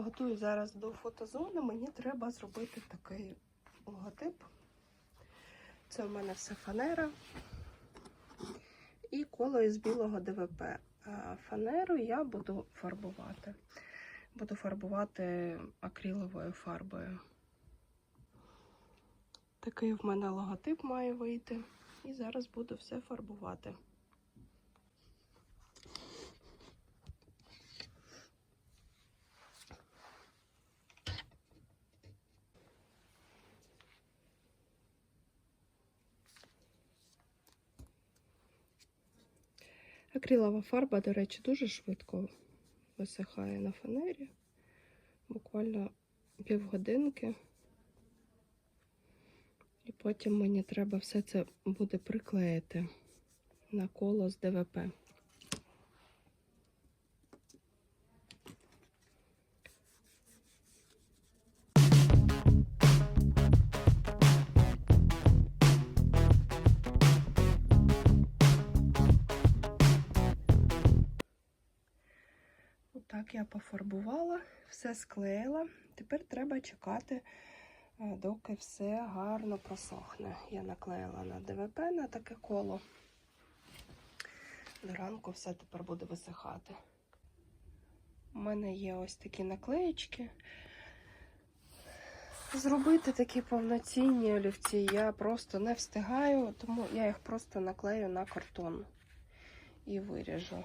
Готую зараз до фотозони. Мені треба зробити такий логотип. Це у мене все фанера і коло із білого ДВП. А фанеру я буду фарбувати. Буду фарбувати акриловою фарбою. Такий в мене логотип має вийти. І зараз буду все фарбувати. Акрилова фарба, до речі, дуже швидко висихає на фанері. Буквально півгодинки. І потім мені треба все це буде приклеїти на коло з ДВП. Отак я пофарбувала, все склеїла. Тепер треба чекати, е, доки все гарно просохне. Я наклеїла на ДВП на таке коло. До ранку все тепер буде висихати. У мене є ось такі наклеєчки. Зробити такі повноцінні олівці я просто не встигаю, тому я їх просто наклею на картон і виріжу.